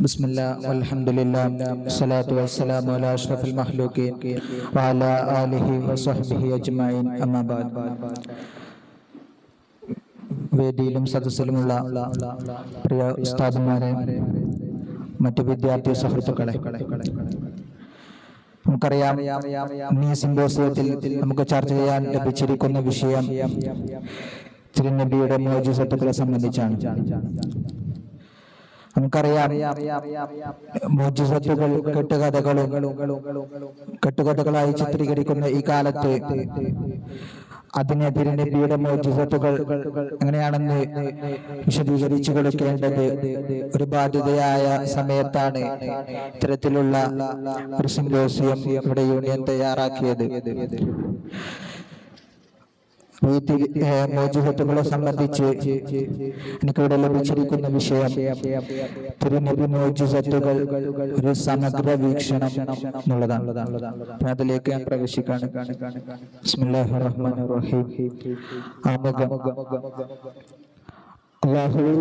الله وبركاته بسم الله والحمد لله والصلاة والسلام على أشرف المخلوقين وعلى آله وصحبه أجمعين أما بعد വേദിയിലും സദസ്സിലുമുള്ള പ്രിയ ഉസ്താദുമാരെ മറ്റു വിദ്യാർത്ഥി സുഹൃത്തുക്കളെ നമുക്കറിയാം ഈ സിംബോസിയത്തിൽ നമുക്ക് ചർച്ച ചെയ്യാൻ ലഭിച്ചിരിക്കുന്ന വിഷയം തിരുനബിയുടെ മോജിസത്തുക്കളെ സംബന്ധിച്ചാണ് നമുക്കറിയാം മോജിസത്തുകൾ കെട്ടുകഥകളും കെട്ടുകഥകളായി ചിത്രീകരിക്കുന്ന ഈ കാലത്ത് അതിനെതിരെ നബിയുടെ മോജിസത്തുകൾ എങ്ങനെയാണെന്ന് വിശദീകരിച്ചു കൊടുക്കേണ്ടത് ഒരു ബാധ്യതയായ സമയത്താണ് ഇത്തരത്തിലുള്ള ഒരു സിംബോസിയം ഇവിടെ യൂണിയൻ തയ്യാറാക്കിയത്. തി- മോചിതത്വങ്ങളെ സംബന്ധിച്ച് എനിക്കിവിടെ ലഭിച്ചിരിക്കുന്ന വിഷയം തിരുനബി മോചിതത്വകൾ ഒരു സമഗ്ര വീക്ഷണം എന്നുള്ളതാണ്. അതിലേക്ക് ഞാൻ പ്രവേശിക്കാണ്. ആമുഖം.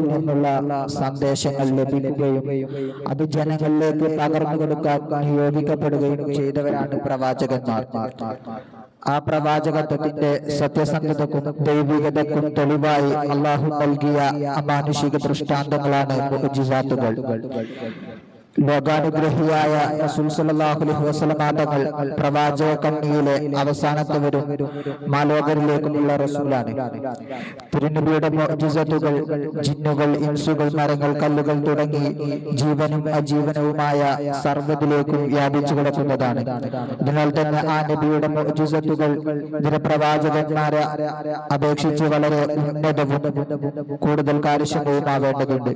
നിന്നുള്ള സന്ദേശങ്ങൾ ലഭിക്കുകയും അത് ജനങ്ങളിലേക്ക് പകർന്നു കൊടുക്കാൻ നിയോഗിക്കപ്പെടുകയും ചെയ്തവരാണ് പ്രവാചകന്മാർ. ആ പ്രവാചകത്വത്തിന്റെ സത്യസന്ധതക്കും ദൈവികതക്കും തെളിവായി അള്ളാഹു നൽകിയ അമാനുഷിക ദൃഷ്ടാന്തങ്ങളാണ് മുഅ്ജിസാത്തുകൾ ലോകാനുഗ്രഹിയായ പ്രവാചക കണ്ണിയിലെ അവസാനത്തവരും മാലോകരിലേക്കുമുള്ള റസൂലാണ്. തിരുനബിയുടെ മുഅ്ജിസത്തുകൾ ജിന്നുകൾ ഇൻസുകൾ മരങ്ങൾ കല്ലുകൾ തുടങ്ങി ജീവനും അജീവനവുമായ സർവതിലേക്കും വ്യാപിച്ചു കിടക്കുന്നതാണ്. അതിനാൽ തന്നെ ആ നബിയുടെ മുഅ്ജിസത്തുകൾ ഇതര പ്രവാചകന്മാരെ അപേക്ഷിച്ച് വളരെ ഉന്നതവും കൂടുതൽ കാര്യക്ഷമവുമാവേണ്ടതുണ്ട്.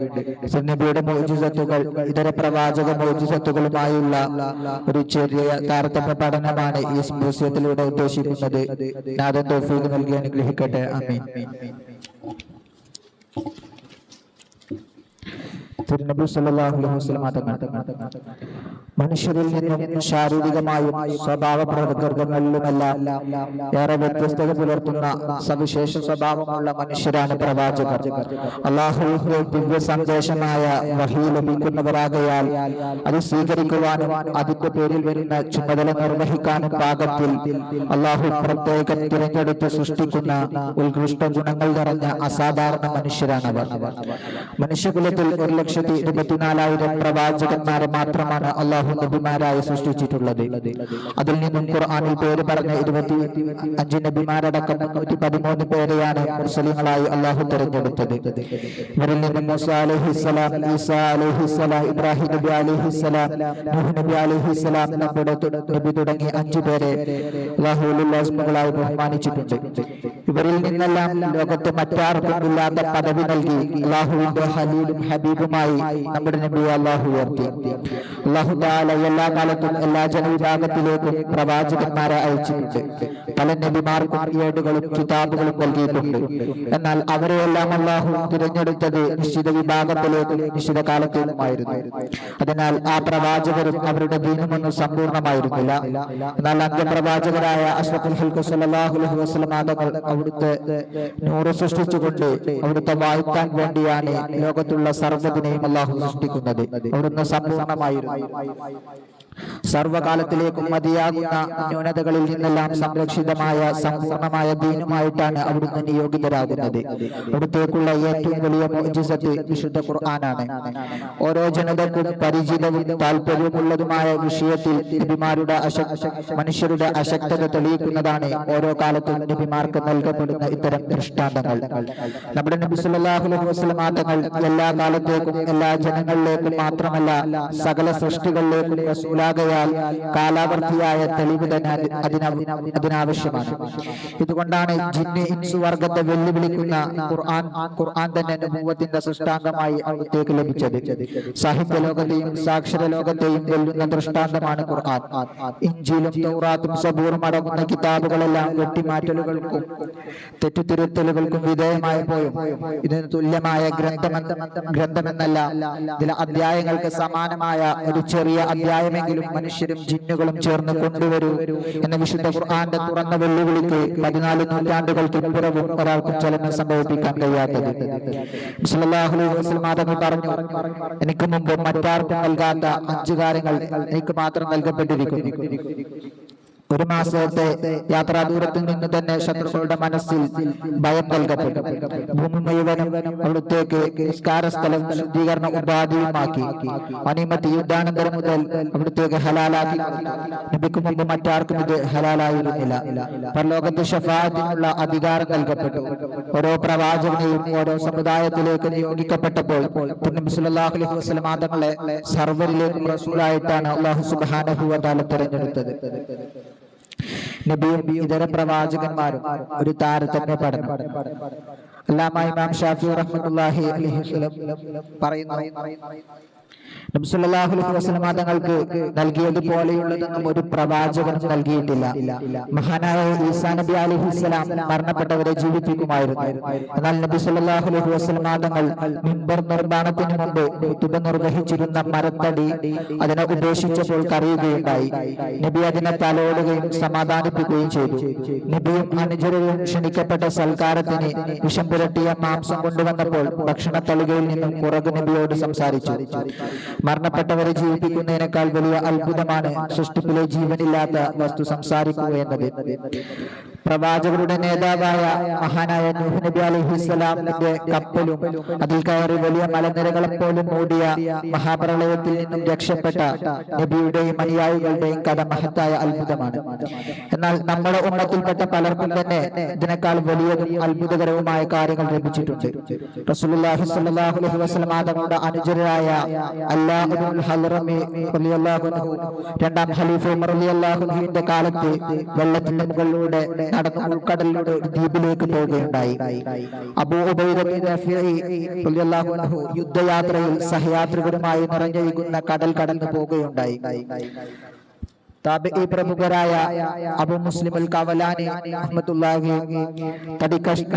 തിരുനബിയുടെ മുഅ്ജിസത്തുകൾ ഇതര പ്രവാചക മോചിസത്തുകളുമായുള്ള ഒരു ചെറിയ താരതമ്യ പഠനമാണ് ഈ മ്യൂസിയത്തിലൂടെ ഉദ്ദേശിക്കുന്നത്. നാദൻ തോഫീദ് നൽകി അനുഗ്രഹിക്കട്ടെ. അമീൻ തിരുനബി സല്ലല്ലാഹു അലൈഹി വസല്ലം മനുഷ്യരിൽ നിന്നും ശാരീരികമായും സ്വഭാവ പ്രകൃതങ്ങളിലുമെല്ലാം ഏറെ വ്യത്യസ്തത പുലർത്തുന്ന സവിശേഷ സ്വഭാവമുള്ള മനുഷ്യരാണ് പ്രവാചകർ. അള്ളാഹുവിന്റെ ദിവ്യ സന്ദേശമായ വഹി ലഭിക്കുന്നവരാകയാൽ അത് സ്വീകരിക്കുവാനും അതിന്റെ പേരിൽ വരുന്ന ചുമതല നിർവഹിക്കാനും പാകത്തിൽ അള്ളാഹു പ്രത്യേകം തിരഞ്ഞെടുത്ത് സൃഷ്ടിക്കുന്ന ഉത്കൃഷ്ട ഗുണങ്ങൾ നിറഞ്ഞ അസാധാരണ മനുഷ്യരാണവർ. മനുഷ്യകുലത്തിൽ ഒരു ലക്ഷത്തി ഇരുപത്തിനാലായിരം പ്രവാചകന്മാരെ മാത്രമാണ് അള്ളാഹു നബിമാരായി സൃഷ്ടിച്ചിട്ടുള്ളത്. അതിൽ നിന്നും ഖുർആാനിൽ പേര് പറഞ്ഞ ഇരുപത്തി അഞ്ച് നബിമാരടക്കം മുന്നൂറ്റി പതിമൂന്ന് പേരെയാണ് മുസ്ലിങ്ങളായി അള്ളാഹു തെരഞ്ഞെടുത്തത്. ഇവരിൽ നിന്നും ഇബ്രാഹിം നബി അലഹിസ്സലാം തുടങ്ങി അഞ്ചു പേരെ ബഹുമാനിച്ചിട്ടുണ്ട്. ഇവരിൽ നിന്നെല്ലാം ലോകത്ത് മറ്റാർക്കും ഇല്ലാത്ത പദവി നൽകി അള്ളാഹുവിന്റെ ഹലീലും ഹബീബുമായി നമ്മുടെ നബി അള്ളാഹു ഉയർത്തി. അള്ളാഹു താല എല്ലാ കാലത്തും എല്ലാ ജനവിഭാഗത്തിലേക്കും പ്രവാചകന്മാരെ അയച്ചിട്ടുണ്ട്. പല നബിമാർക്കും ഏടുകളും കിതാബുകളും നൽകിയിട്ടുണ്ട്. എന്നാൽ അവരെയെല്ലാം അള്ളാഹു തിരഞ്ഞെടുത്തത് നിശ്ചിത വിഭാഗത്തിലേക്കും നിശ്ചിത കാലത്തേക്കുമായിരുന്നു. അതിനാൽ ആ പ്രവാചകരും അവരുടെ ദീനമൊന്നും സമ്പൂർണമായിരുന്നില്ല എന്നാൽ അന്ത്യപ്രവാചകരായ അഷ്റഫുൽ അവിടുത്തെ നൂറ് സൃഷ്ടിച്ചുകൊണ്ട് അവിടുത്തെ വായിക്കാൻ വേണ്ടിയാണ് ലോകത്തുള്ള സർവതിനെയും അള്ളാഹു സൃഷ്ടിക്കുന്നത്. അവിടുന്ന് സമ്പൂർണമായിരുന്നു 欢迎欢 സർവകാലത്തിലേക്കും മതിയാകുന്ന ന്യൂനതകളിൽ നിന്നെല്ലാം സംരക്ഷിതമായ സമ്പൂർണമായ ദീനുമായിട്ടാണ് അവിടുന്ന് നിയോഗിതരാകുന്നത്. അവിടത്തേക്കുള്ള ഏറ്റവും വലിയ മോചിസത്ത് വിശുദ്ധ ഖുർആനാണ്. ഓരോ ജനതക്കും പരിചിതവും താല്പര്യമുള്ളതുമായ വിഷയത്തിൽ നബിമാരുടെ മനുഷ്യരുടെ അശക്തത തെളിയിക്കുന്നതാണ് ഓരോ കാലത്തും നബിമാർക്ക് നൽകപ്പെടുന്ന ഇത്തരം ദൃഷ്ടാന്തങ്ങൾ. നമ്മുടെ നബി സല്ലല്ലാഹു അലൈഹി വസല്ലമ തങ്ങൾ എല്ലാ കാലത്തേക്കും എല്ലാ ജനങ്ങളിലേക്കും മാത്രമല്ല സകല സൃഷ്ടികളിലേക്കും റസൂലാകയാൽ കാലാവർത്തിയായ തെളിവ് തന്നെ അത് അതിന- അതിനാവശ്യമാണ്. ഇതുകൊണ്ടാണ് ജിന്ന് ഇൻസു വർഗത്തെ വെല്ലുവിളിക്കുന്ന ഖുർആൻ ഖുർആൻ തന്നെ അനുഭവത്തിന്റെ സൃഷ്ടാന്തമായി അവിടത്തേക്ക് ലഭിച്ചത്. സാഹിത്യ ലോകത്തെയും സാക്ഷര ലോകത്തെയും വെല്ലുന്ന ദൃഷ്ടാന്തമാണ് ഖുർആൻ. ഇഞ്ചിലും തൗറാത്തും സബൂറും അടങ്ങുന്ന കിതാബുകളെല്ലാം വെട്ടിമാറ്റലുകൾക്കും തെറ്റുതിരുത്തലുകൾക്കും വിധേയമായപ്പോഴും ഇതിന് തുല്യമായ ഗ്രന്ഥമെന്ന ഗ്രന്ഥമെന്നല്ല ഇതിലെ അധ്യായങ്ങൾക്ക് സമാനമായ ഒരു ചെറിയ അധ്യായമെങ്കിലും ആരെങ്കിലും മനുഷ്യരും ജിന്നുകളും ചേർന്ന് കൊണ്ടുവരൂ എന്ന വിശുദ്ധ ഖുർആന്റെ തുറന്ന വെല്ലുവിളിക്ക് പതിനാല് നൂറ്റാണ്ടുകൾക്ക് പുറവും ഒരാൾക്കും ചലനം സംഭവിപ്പിക്കാൻ കഴിയാത്തത്. പറഞ്ഞു എനിക്ക് മുമ്പ് മറ്റാർക്കും നൽകാത്ത അഞ്ചു കാര്യങ്ങൾ എനിക്ക് മാത്രം നൽകപ്പെട്ടിരിക്കുന്നു. ഒരു മാസത്തെ യാത്രാ ദൂരത്തിൽ നിന്ന് തന്നെ ശത്രുക്കളുടെ മനസ്സിൽ ഭയം നൽകപ്പെട്ടു. ഭൂമി മുഴുവനും അവിടുത്തേക്ക് നിസ്കാര സ്ഥലം ശുദ്ധീകരണ ഉപാധിയുമാക്കി. അനിമത്തി യുദ്ധാനന്തരം മുതൽ അവിടുത്തേക്ക് ഹലാലാക്കി. നബിക്ക് മുമ്പ് മറ്റാർക്കും ഇത് ഹലാലായിരുന്നില്ല. പരലോകത്ത് ഷഫാത്തിനുള്ള അധികാരം നൽകപ്പെട്ടു. ഓരോ പ്രവാചകനെയും ഓരോ സമുദായത്തിലേക്ക് നിയോഗിക്കപ്പെട്ടപ്പോൾ അലൈഹി വസല്ലം അള്ളാഹു സുബ്ഹാനഹു വ തആല തിരഞ്ഞെടുത്തത്. നബിയും ഇതര പ്രവാചകന്മാരും ഒരു താരതമ്യ പഠനം. അല്ലാമ ഇമാം ഷാഫി റഹ്മത്തുള്ളാഹി അലൈഹി വസല്ലം പറയുന്നു നബി സല്ലല്ലാഹു അലൈഹി വസല്ലം തങ്ങൾക്ക് നൽകിയത് പോലെയുള്ളതൊന്നും ഒരു പ്രവാചകൻ നൽകിയിട്ടില്ല. മഹാനായ ഈസാ നബി അലിഹുസ്ലാം മരണപ്പെട്ടവരെ ജീവിപ്പിക്കുമായിരുന്നു. എന്നാൽ നബി സല്ലല്ലാഹു അലൈഹി വസല്ലം തങ്ങൾ മിമ്പർ നിർമ്മാണത്തിന് മുമ്പ് തുക നിർവഹിച്ചിരുന്ന മരത്തടി അതിനെ ഉപേക്ഷിച്ചപ്പോൾ കറിയുകയുണ്ടായി നബി അതിനെ തലോടുകയും സമാധാനിപ്പിക്കുകയും ചെയ്തു. നബിയും അനുചരവും ക്ഷണിക്കപ്പെട്ട സൽക്കാരത്തിന് വിഷം പുരട്ടിയ മാംസം കൊണ്ടുവന്നപ്പോൾ ഭക്ഷണത്തളികയിൽ നിന്നും പുറകു നബിയോട് സംസാരിച്ചു. മരണപ്പെട്ടവരെ ജീവിപ്പിക്കുന്നതിനേക്കാൾ വലിയ അത്ഭുതമാണ് സൃഷ്ടിപ്പിലെ ജീവനില്ലാത്ത വസ്തു സംസാരിക്കുക എന്നത്. പ്രവാചകരുടെ നേതാവായ മഹാനായ നൂഹ് നബി അലൈഹിസ്സലാമിന്റെ കപ്പലും അതിൽ കയറി വലിയ മലനിരകളെ പോലും മൂടിയ മഹാപ്രളയത്തിൽ നിന്നും രക്ഷപ്പെട്ട നബിയുടെയും അനുയായികളുടെയും കഥ മഹത്തായ അത്ഭുതമാണ്. എന്നാൽ നമ്മുടെ ഉമ്മത്തിൽപ്പെട്ട പലർക്കും തന്നെ ഇതിനേക്കാൾ വലിയതും അത്ഭുതകരവുമായ കാര്യങ്ങൾ ലഭിച്ചിട്ടുണ്ട്. റസൂലുള്ളാഹി സ്വല്ലല്ലാഹു അലൈഹി വസല്ലം തങ്ങളുടെ അനുചരരായ അൻഹു രണ്ടാം ഖലീഫ ഉമർ റളിയല്ലാഹു അൻഹുവിന്റെ കാലത്ത് വെള്ളത്തിന്റെ മുകളിലൂടെ നടന്ന് ഉൾക്കടലിലൂടെ ഒരു ദ്വീപിലേക്ക് പോവുകയുണ്ടായി. അബൂ റഫീഇ യുദ്ധയാത്രയിൽ സഹയാത്രികരുമായി നിറഞ്ഞൊഴുകുന്ന കടൽ കടന്നു പോവുകയുണ്ടായി. താബിഈ പ്രമുഖരായ അബു മുസ്ലിം അൽ കവലാനി തടിക്കഷ്ണ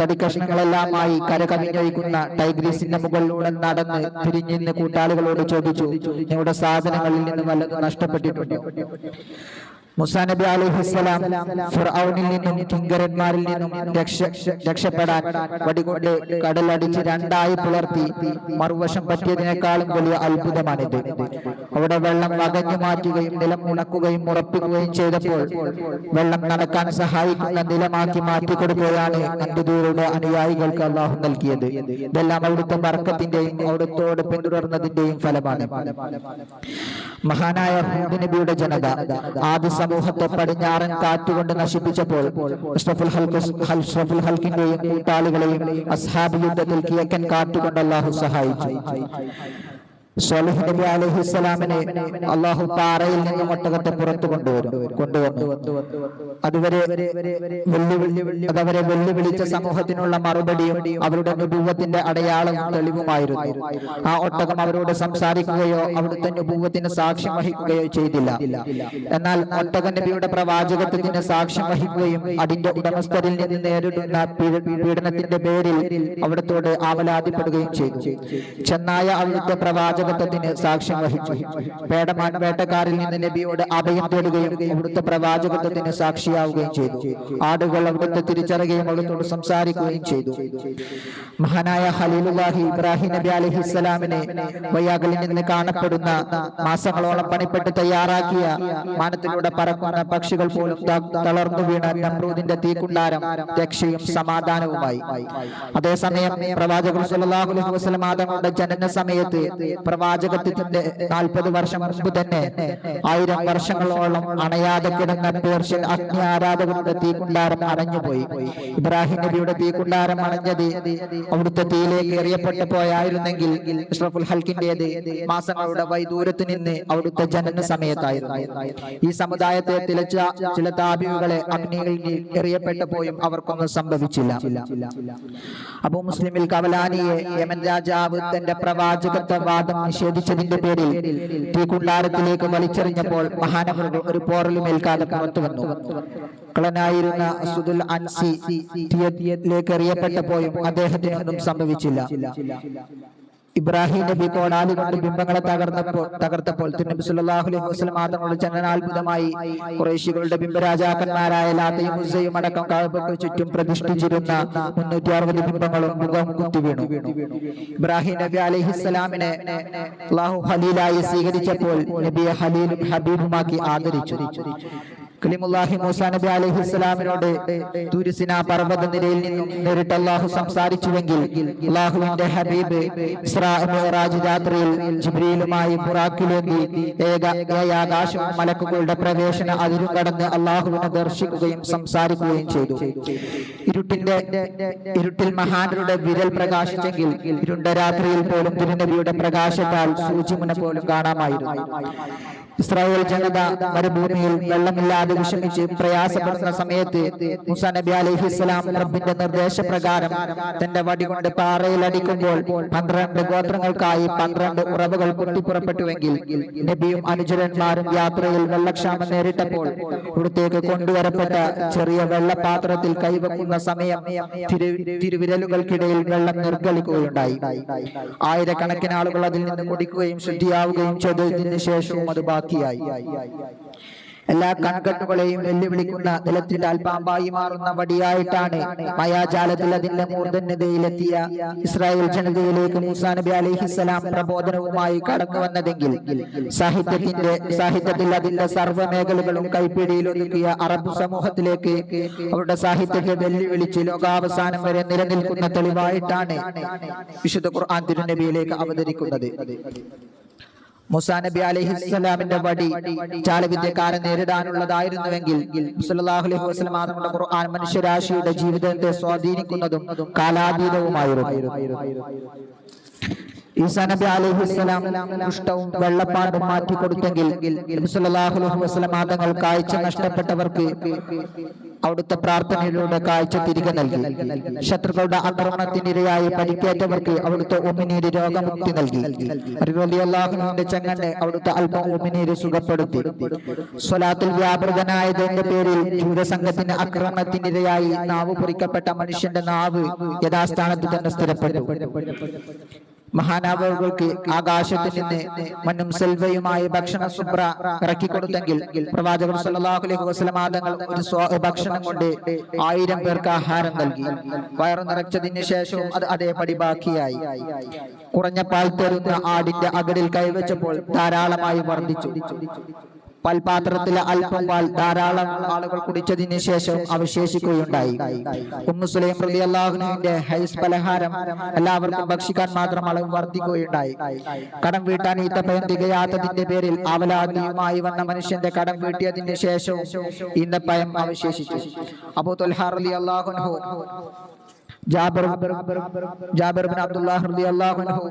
തടിക്കഷ്ണങ്ങളെല്ലാമായി കരകവിഞ്ഞൊഴുകുന്ന ടൈഗ്രീസിന്റെ മുകളിലൂടെ നടന്ന് തിരിഞ്ഞിന്ന് കൂട്ടാളികളോട് ചോദിച്ചു ഞങ്ങളുടെ സാധനങ്ങളിൽ നിന്ന് വല്ലതും നഷ്ടപ്പെട്ടിട്ടുണ്ടോ? മുസാ നബി അലൈഹിസ്സലാം ഫിർഔനിൽ നിന്നും കിങ്കരന്മാരിൽ നിന്നും രക്ഷ രക്ഷപ്പെടാൻ വടികൊണ്ട് കടലടിച്ച് രണ്ടായി പുലർത്തി മറുവശം പറ്റിയതിനേക്കാളും വലിയ അത്ഭുതമാണിത്. അവിടെ വെള്ളം വകഞ്ഞു മാറ്റുകയും നിലം ഉണക്കുകയും ഉറപ്പിക്കുകയും ചെയ്തപ്പോൾ വെള്ളം നടക്കാൻ സഹായിക്കുന്ന നിലമാക്കി മാറ്റിക്കൊടുക്കുകയാണ് അന്ത്യദൂരുടെ അനുയായികൾക്ക് അള്ളാഹു നൽകിയത്. ഇതെല്ലാം അവിടുത്തെ വർക്കത്തിന്റെയും അവിടുത്തോട് പിന്തുടർന്നതിന്റെയും ഫലമാണ്. മഹാനായ നബിയുടെ ജനത ആദ്യ സമൂഹത്തെ പടിഞ്ഞാറൻ കാറ്റുകൊണ്ട് നശിപ്പിച്ചപ്പോൾ ഹൽക്കിന്റെയും കൂട്ടാളികളെയും അസ്ഹാബ് യുദ്ധത്തിൽ കിഴക്കൻ കാറ്റുകൊണ്ട് അള്ളാഹു സഹായിച്ചു. നബി അലൈഹിസ്സലാമിനെ അള്ളാഹു പാറയിൽ നിന്നും ഒട്ടകത്തെ പുറത്തു കൊണ്ടുവരും കൊണ്ടുവന്നു. അതുവരെ അതവരെ വെല്ലുവിളിച്ച സമൂഹത്തിനുള്ള മറുപടിയും അവരുടെ നുപൂവത്തിന്റെ അടയാളവും തെളിവുമായിരുന്നു. ആ ഒട്ടകം അവരോട് സംസാരിക്കുകയോ അവിടുത്തെ നുപൂവത്തിന് സാക്ഷ്യം വഹിക്കുകയോ ചെയ്തില്ല. എന്നാൽ ഒട്ടക നബിയുടെ പ്രവാചകത്വത്തിന് സാക്ഷ്യം വഹിക്കുകയും അതിന്റെ ഉടമസ്ഥരിൽ നിന്ന് നേരിടുന്ന പീഡ- പീഡനത്തിന്റെ പേരിൽ അവിടത്തോട് ആവലാതിപ്പെടുകയും ചെയ്തു. ചെന്നായ അവിടുത്തെ പ്രവാചകത്വത്തിന് സാക്ഷ്യം വഹിച്ചു. പേടമാൻ വേട്ടക്കാരിൽ നിന്ന് നബിയോട് അഭയം തേടുകയും അവിടുത്തെ പ്രവാചകത്വത്തിന് സാക്ഷിയാവുകയും ചെയ്തു. ആടുകൾ അവിടുത്തെ തിരിച്ചറിയുകയും അവിടുത്തോട് സംസാരിക്കുകയും ചെയ്തു. മഹാനായ ഹലീലുല്ലാഹി ഇബ്രാഹിം നബി അലഹിസ്സലാമിനെ വയ്യാകളിൽ നിന്ന് കാണപ്പെടുന്ന മാസങ്ങളോളം പണിപ്പെട്ട് തയ്യാറാക്കിയ മാനത്തിലൂടെ പറക്കുന്ന പക്ഷികൾ പോലും തളർന്നു വീണ നമ്രൂദിന്റെ തീക്കുണ്ടാരം രക്ഷയും സമാധാനവുമായി. അതേസമയം പ്രവാചകൻ സല്ലല്ലാഹു അലൈഹി വസല്ലം തങ്ങളുടെ ജനന സമയത്ത് പ്രവാചകത്വത്തിന്റെ നാൽപ്പത് വർഷം മുമ്പ് തന്നെ ആയിരം വർഷങ്ങളോളം അണയാതെ കിടന്ന പേർഷ്യൻ അഗ്നി ആരാധകരുടെ തീക്കുണ്ടാരം അണഞ്ഞുപോയി. ഇബ്രാഹിം നബിയുടെ തീക്കുണ്ടാരം അണഞ്ഞത് അവിടുത്തെ തീയിലേക്ക് എറിയപ്പെട്ടു പോയായിരുന്നെങ്കിൽ ഹൽക്കിന്റേത് മാസങ്ങളുടെ വൈദൂരത്ത് നിന്ന് അവിടുത്തെ ജനന സമയത്തായിരുന്നു. ഈ സമുദായത്തെ തിലച്ച ചില താപികളെ അഗ്നിയിൽ എറിയപ്പെട്ടപ്പോഴും അവർക്കൊന്നും സംഭവിച്ചില്ല. അബു മുസ്ലിമിൽ കവലാനിയെ യമൻ രാജാവ് തന്റെ പ്രവാചകത്വ വാദം നിഷേധിച്ചതിന്റെ പേരിൽ തീകുണ്ടാരത്തിലേക്ക് വലിച്ചെറിഞ്ഞപ്പോൾ മഹാനവർ ഒരു പോറലും ഏൽക്കാതെ പുറത്തു വന്നു. കളനായിരുന്ന അസുദുൽ അൻസി തീയതിയിലേക്ക് എറിയപ്പെട്ടപ്പോഴും അദ്ദേഹത്തിനൊന്നും സംഭവിച്ചില്ല. ഇബ്രാഹിം നബി കോടാലി കൊണ്ട് ബിംബങ്ങളെ തകർന്നപ്പോൾ തകർത്തപ്പോൾ തിരുനബി സല്ലല്ലാഹു അലൈഹി വസല്ലം ആദങ്ങളുടെ ചലനാത്ഭുതമായി കുറേശികളുടെ ബിംബരാജാക്കന്മാരായ ലാത്തയും ഉസയും അടക്കം കഅബയ്ക്ക് ചുറ്റും പ്രതിഷ്ഠിച്ചിരുന്ന മുന്നൂറ്റി അറുപത് ബിംബങ്ങളും മുഖം കുത്തി വീണു. ഇബ്രാഹിം നബി അലൈഹിസ്സലാമിനെ അള്ളാഹു ഹലീലായി സ്വീകരിച്ചപ്പോൾ നബിയെ ഹലീലും ഹബീബുമാക്കി ആദരിച്ചു. കലിമുല്ലാഹി മൂസാ നബി അലൈഹിസ്സലാമിനോട് തുരിസിന പർവത നിരയിൽ നിന്നും നേരിട്ട് അള്ളാഹു സംസാരിച്ചുവെങ്കിൽ അള്ളാഹുവിന്റെ ഹബീബ് ഇസ്രാ മിഅ്റാജ് രാത്രിയിൽ ജിബ്രീലുമായി ബുറാക്കിലേന്തി ഏക ഏകാകാശവും മലക്കുകളുടെ പ്രവേശന അതിരും കടന്ന് അള്ളാഹുവിനെ ദർശിക്കുകയും സംസാരിക്കുകയും ചെയ്തു. ഇരുട്ടിന്റെ ഇരുട്ടിൽ മഹാനരുടെ വിരൽ പ്രകാശിച്ചെങ്കിൽ ഇരുണ്ട രാത്രിയിൽ പോലും തിരുനബിയുടെ പ്രകാശത്താൽ സൂചിമുന പോലും കാണാമായിരുന്നു. ഇസ്രായേൽ ജനത മരുഭൂമിയിൽ വെള്ളമില്ലാതെ വിഷമിച്ച് പ്രയാസപ്പെടുന്ന സമയത്ത് മുസാ നബി അലൈഹിസ്സലാം റബ്ബിന്റെ നിർദ്ദേശപ്രകാരം തന്റെ വടി കൊണ്ട് പാറയിൽ അടിക്കുമ്പോൾ പന്ത്രണ്ട് ഗോത്രങ്ങൾക്കായി പന്ത്രണ്ട് ഉറവുകൾ പൊട്ടിപ്പുറപ്പെട്ടുവെങ്കിൽ നബിയും അനുചരന്മാരും യാത്രയിൽ വെള്ളക്ഷാമം നേരിട്ടപ്പോൾ ഇവിടത്തേക്ക് കൊണ്ടുവരപ്പെട്ട ചെറിയ വെള്ളപാത്രത്തിൽ കൈവെക്കുന്ന സമയം തിരു തിരുവിരലുകൾക്കിടയിൽ വെള്ളം നിർഗളിക്കുകയുണ്ടായി. ആയിരക്കണക്കിന് ആളുകൾ അതിൽ നിന്ന് കുടിക്കുകയും ശുദ്ധിയാവുകയും ചെയ്തതിന് ശേഷവും അത് ബാക്കിയായി. എല്ലാ കൺകെട്ടുകളെയും വെല്ലുവിളിക്കുന്ന നിലത്തിന്റെ അൽപാമ്പായി മാറുന്ന വടിയായിട്ടാണ് മായാജാലത്തിൽ അതിന്റെ മൂർധന്യതയിലെത്തിയ ഇസ്രായേൽ ജനതയിലേക്ക് മൂസാ നബി അലൈഹിസ്സലാം പ്രബോധനവുമായി കടന്നു വന്നതെങ്കിൽ സാഹിത്യത്തിന്റെ സാഹിത്യത്തിൽ അതിന്റെ സർവ മേഖലകളും കൈപ്പിടിയിലൊതുക്കിയ അറബ് സമൂഹത്തിലേക്ക് അവരുടെ സാഹിത്യത്തെ വെല്ലുവിളിച്ച് ലോകാവസാനം വരെ നിലനിൽക്കുന്ന തെളിവായിട്ടാണ് വിശുദ്ധ ഖുർആൻ തിരുനബിയിലേക്ക് അവതരിക്കുന്നത്. മുസാ നബി അലൈഹിസ്സലാമിന്റെ വടി ചാലവിദ്യക്കാരെ നേരിടാനുള്ളതായിരുന്നുവെങ്കിൽ അലൈഹി ഖുർആൻ മനുഷ്യരാശിയുടെ ജീവിതത്തെ സ്വാധീനിക്കുന്നതും കാലാതീതവുമായിരുന്നു. ഈസാ നബി അലൈഹിസ്സലാം കുഷ്ഠവും വെള്ളപ്പാണ്ടും മാറ്റി കൊടുത്തെങ്കിൽ ആദങ്ങൾ കാഴ്ച നഷ്ടപ്പെട്ടവർക്ക് അവിടുത്തെ പ്രാർത്ഥനയിലൂടെ കാഴ്ച തിരികെ നൽകി. ശത്രുക്കളുടെ ആക്രമണത്തിനിരയായി പരിക്കേറ്റവർക്ക് അവിടുത്തെ ഉമിനീര് രോഗമുക്തി നൽകി. അള്ളാഹുവിന്റെ ചങ്ങന്റെ അവിടുത്തെ അല്പം ഉമിനീര് സുഖപ്പെടുത്തി. സ്വലാത്തിൽ വ്യാപൃതനായതിന്റെ പേരിൽ ജൂതസംഘത്തിന്റെ ആക്രമണത്തിനിരയായി നാവ് പൊറിക്കപ്പെട്ട മനുഷ്യന്റെ നാവ് യഥാസ്ഥാനത്ത് തന്നെ സ്ഥിരപ്പെട്ടു. മഹാനാവുകൾക്ക് ആകാശത്തിൽ നിന്ന് മണ്ണും സെൽവയുമായി ഭക്ഷണ സുബ്ര ഇറക്കിക്കൊടുത്തെങ്കിൽ പ്രവാചകർ സല്ലല്ലാഹു അലൈഹി വസല്ലമ തങ്ങൾ ഒരു ഭക്ഷണം കൊണ്ട് ആയിരം പേർക്ക് ആഹാരം നൽകി. വയറു നിറച്ചതിന് ശേഷവും അത് അതേപടി ബാക്കിയായി. കുറഞ്ഞ പാൽ തരുന്ന ആടിന്റെ അകടിൽ കൈവച്ചപ്പോൾ ധാരാളമായി വർദ്ധിച്ചു. പൽപാത്രത്തിലെ അല്പം പാൽ ധാരാളം ആളുകൾ കുടിച്ചതിന് ശേഷം അവശേഷിക്കുകയുണ്ടായി. ഉമ്മു പ്രതി അള്ളാഹുനുവിന്റെ ഹൈസ് പലഹാരം എല്ലാവർക്കും ഭക്ഷിക്കാൻ മാത്രം അളവ് വർദ്ധിക്കുകയുണ്ടായി. കടം വീട്ടാൻ ഈത്തപ്പയം തികയാത്തതിന്റെ പേരിൽ അവലാദിയുമായി വന്ന മനുഷ്യന്റെ കടം വീട്ടിയതിന് ശേഷവും ഈന്തപ്പയം അവശേഷിച്ചു. അബൂ തുൽഹ റളിയല്ലാഹു അൻഹു ജാബിർ ജാബിർ ബിൻ അബ്ദുല്ലാഹ് റളിയല്ലാഹു അൻഹു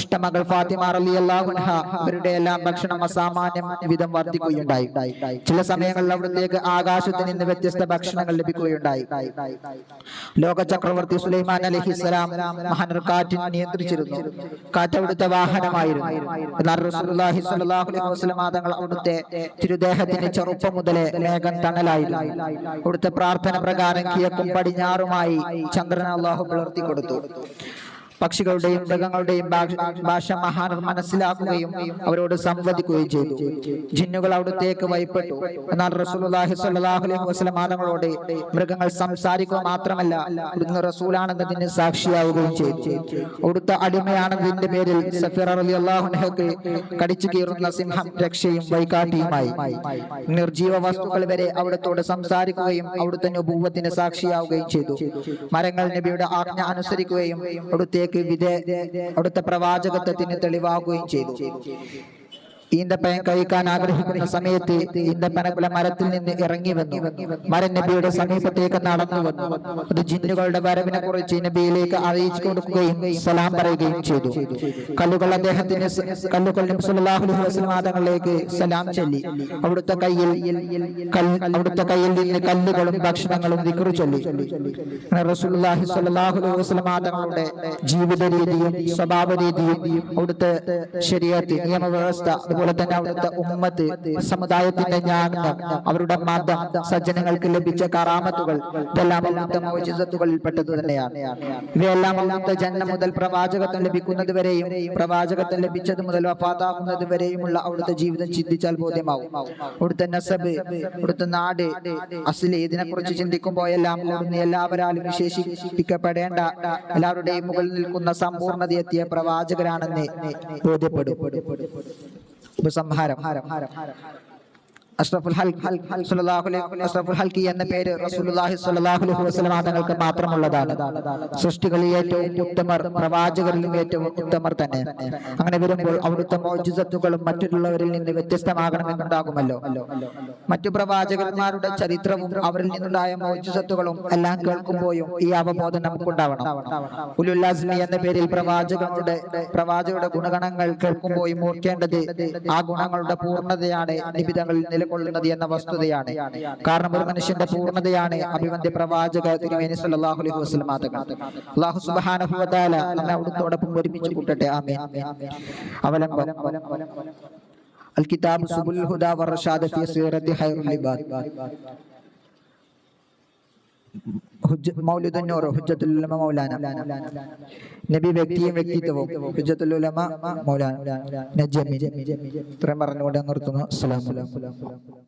ഇഷ്ടമകൾ ഫാത്തിമ റളിയല്ലാഹു അൻഹ ഇവരുടെ എല്ലാം ഭക്ഷണം അസാമാന്യം വിധം വർദ്ധിക്കുകയുണ്ടായി. ചില സമയങ്ങളിൽ അവിടത്തേക്ക് ആകാശത്ത് നിന്ന് വ്യത്യസ്ത ഭക്ഷണങ്ങൾ ലഭിക്കുകയുണ്ടായി. ലോക ചക്രവർത്തി സുലൈമാൻ അലഹിസ്സലാം മഹാനർ കാറ്റിനെ നിയന്ത്രിച്ചിരുന്നു. കാറ്റ് അവിടുത്തെ വാഹനമായിരുന്നു. എന്നാൽ റസൂലുള്ളാഹി സ്വല്ലല്ലാഹു അലൈഹി വസല്ലം തങ്ങൾ അവിടുത്തെ തിരുദേഹത്തിന് ചെറുപ്പം മുതലേ മേഘം തണലായിരുന്നു. അവിടുത്തെ പ്രാർത്ഥന പ്രകാരം കിഴക്കും പടിഞ്ഞാറുമായി ചന്ദ്രൻ അള്ളാഹു പുലർത്തി കൊടുത്തു. പക്ഷികളുടെയും മൃഗങ്ങളുടെയും ഭാഷ- മഹാനർ മനസ്സിലാക്കുകയും അവരോട് സംവദിക്കുകയും ചെയ്തു. ജിന്നുകൾ അവിടത്തേക്ക് വൈപ്പെട്ടു എന്നാൽ റസൂലുള്ളാഹി സ്വല്ലല്ലാഹു അലൈഹി വസല്ലം ആദങ്ങളോട് മൃഗങ്ങൾ സംസാരിക്കുക മാത്രമല്ല ഇവിടുന്ന് റസൂലാണെന്നതിന് സാക്ഷിയാവുകയും ചെയ്തു. അവിടുത്തെ അടിമയാണെന്നതിന്റെ പേരിൽ സഫീർ റളിയല്ലാഹു കടിച്ചു കീറുന്ന സിംഹം രക്ഷയും വൈകാട്ടിയുമായി നിർജീവ വസ്തുക്കൾ വരെ അവിടത്തോട് സംസാരിക്കുകയും അവിടുത്തെ നുപൂവത്തിന് സാക്ഷിയാവുകയും ചെയ്തു. മരങ്ങൾ നബിയുടെ ആജ്ഞ അനുസരിക്കുകയും അവിടുത്തേക്ക് വിധേ അവിടുത്തെ പ്രവാചകത്വത്തിന് തെളിവാകുകയും ചെയ്തു. ഈന്തപ്പഴം കഴിക്കാൻ ആഗ്രഹിക്കുന്ന സമയത്ത് ഈന്തപ്പനക്കുല മരത്തിൽ നിന്ന് ഇറങ്ങി വന്നു. മരം നബിയുടെ സമീപത്തേക്ക് നടന്നു വന്നു. അത് ജിന്നുകളുടെ വരവിനെ കുറിച്ച് നബിയിലേക്ക് അറിയിച്ചു കൊടുക്കുകയും സലാം പറയുകയും ചെയ്തു. കല്ലുകൾ അദ്ദേഹത്തിന് കല്ലുകൾ ആദങ്ങളിലേക്ക് സലാം ചൊല്ലി. അവിടുത്തെ കയ്യിൽ അവിടുത്തെ കയ്യിൽ നിന്ന് കല്ലുകളും ഭക്ഷണങ്ങളും വിക്രു ചൊല്ലി. റസൂലുള്ളാഹി സ്വല്ലല്ലാഹു അലൈഹി വസല്ലം തങ്ങളുടെ ജീവിത രീതിയും സ്വഭാവ രീതിയും അവിടുത്തെ ശരീരത്തിൽ നിയമവ്യവസ്ഥ അതുപോലെ തന്നെ അവിടുത്തെ ഉമ്മത്ത് സമുദായത്തിന്റെ ജ്ഞാനം അവരുടെ മതം സജ്ജനങ്ങൾക്ക് ലഭിച്ച കറാമത്തുകൾ ഇതെല്ലാം അവിടുത്തെ മോചിതത്തുകളിൽ പെട്ടത് തന്നെയാണ്. ഇവയെല്ലാം അവിടുത്തെ ജന്മം മുതൽ പ്രവാചകത്വം ലഭിക്കുന്നത് വരെയും പ്രവാചകത്വം ലഭിച്ചത് മുതൽ വഫാത്താകുന്നത് വരെയുമുള്ള അവിടുത്തെ ജീവിതം ചിന്തിച്ചാൽ ബോധ്യമാവും. അവിടുത്തെ നസബ് അവിടുത്തെ നാട് അസിൽ ഇതിനെ കുറിച്ച് ചിന്തിക്കുമ്പോഴെല്ലാം അവിടുന്ന് എല്ലാവരാലും വിശേഷിപ്പിക്കപ്പെടേണ്ട എല്ലാവരുടെയും മുകളിൽ നിൽക്കുന്ന സമ്പൂർണതയെത്തിയ പ്രവാചകരാണെന്ന് ബോധ്യപ്പെടും. ഉപസംഹാരം. അഷ്റഫുൽ അഷ്റഫുൽ ഹൽക്കി എന്ന പേര് റസൂലുള്ളാഹി സ്വല്ലല്ലാഹു അലൈഹി വസല്ലം തങ്ങൾക്ക് മാത്രമുള്ളതാണ്. സൃഷ്ടികളിൽ ഏറ്റവും ഉത്തമർ പ്രവാചകരിലും ഏറ്റവും ഉത്തമർ തന്നെ. അങ്ങനെ വരുമ്പോൾ അവിടുത്തെ മോചിതത്വങ്ങളും മറ്റുള്ളവരിൽ നിന്ന് വ്യത്യസ്തമാകണമെന്നുണ്ടാകുമല്ലോ. മറ്റു പ്രവാചകന്മാരുടെ ചരിത്രവും അവരിൽ നിന്നുണ്ടായ മോചിതത്വങ്ങളും എല്ലാം കേൾക്കുമ്പോഴും ഈ അവബോധം നമുക്കുണ്ടാവണം. ഉലുല്ലാസ്മി എന്ന പേരിൽ പ്രവാചകരുടെ പ്രവാചകരുടെ ഗുണഗണങ്ങൾ കേൾക്കുമ്പോഴും ഓർക്കേണ്ടത് ആ ഗുണങ്ങളുടെ പൂർണതയാണ് നിബിതങ്ങളിൽ നിലകൊള്ളുന്നത് എന്ന വസ്തുതയാണ് കാരണം ഒരു മനുഷ്യന്റെ പൂർണ്ണതയാണ് അഭിവന്ദ്യ പ്രവാചക തിരുമേനി സല്ലല്ലാഹു അലൈഹി വസല്ലം തങ്ങൾ അല്ലാഹു സുബ്ഹാനഹു വ തആല നമ്മെ അവിടുത്തോടൊപ്പം ഒരുമിച്ച് കൂട്ടട്ടെ ആമീൻ അവലംബം الكتاب سبل الهدى والرشاد في سيرة خير العباد നബി വ്യക്തിയും വ്യക്തിത്വവും ഇത്രയും പറഞ്ഞുകൊണ്ട് നിർത്തുന്നു. അലൈക്കും.